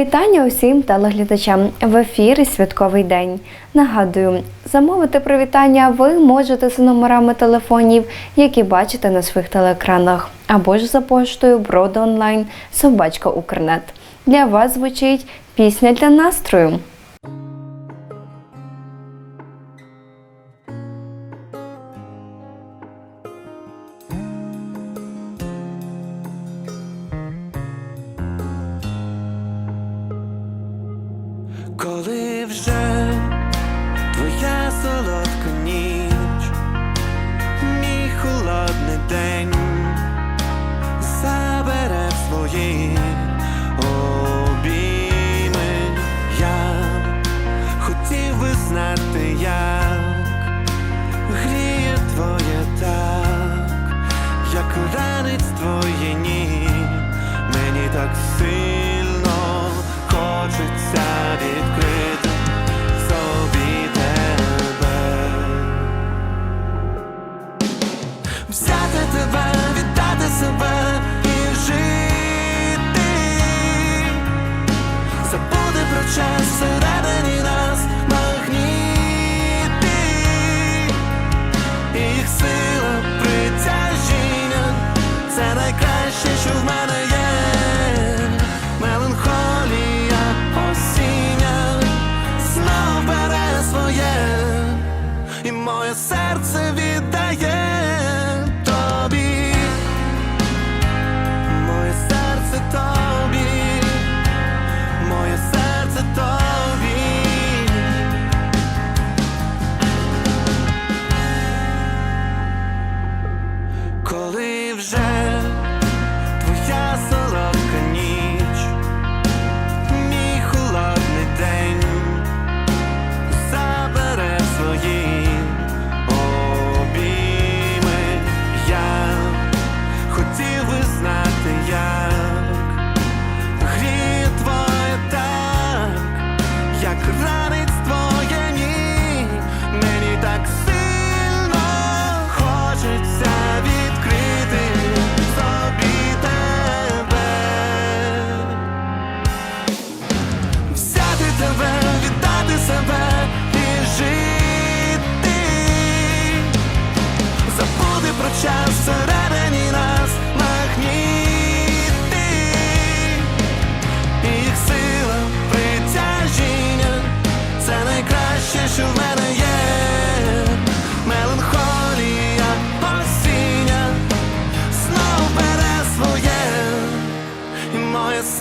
Вітання усім телеглядачам в ефірі Святковий день. Нагадую, замовити привітання ви можете за номерами телефонів, які бачите на своїх телеекранах, або ж за поштою Брода онлайн Собачка Укрнет. Для вас звучить пісня для настрою. Коли вже твоя солодка ніч, мій холодний день забере свої обійми, я хотів би знати, як гріє твоє так, як ранить твоє ні, Взяти тебе, віддати себе і жити, забути про час всередині нас магніти, їх сила притяжіння, це найкраще, що в мене є. Меланхолія осіння. Знов бере своє, і моє серце віддає Коли вже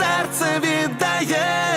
серце віддає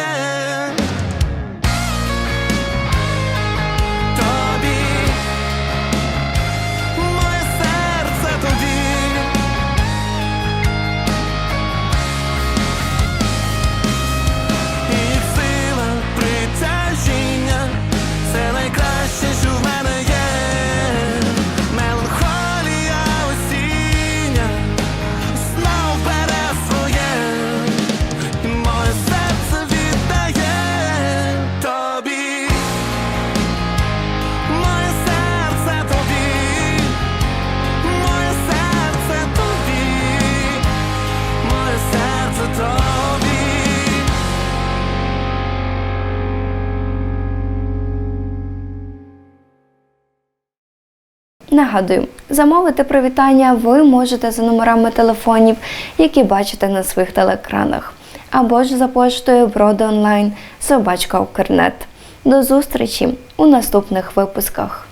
Нагадую, замовити привітання ви можете за номерами телефонів, які бачите на своїх телеекранах, або ж за поштою Брода онлайн Собачка Укрнет. До зустрічі у наступних випусках.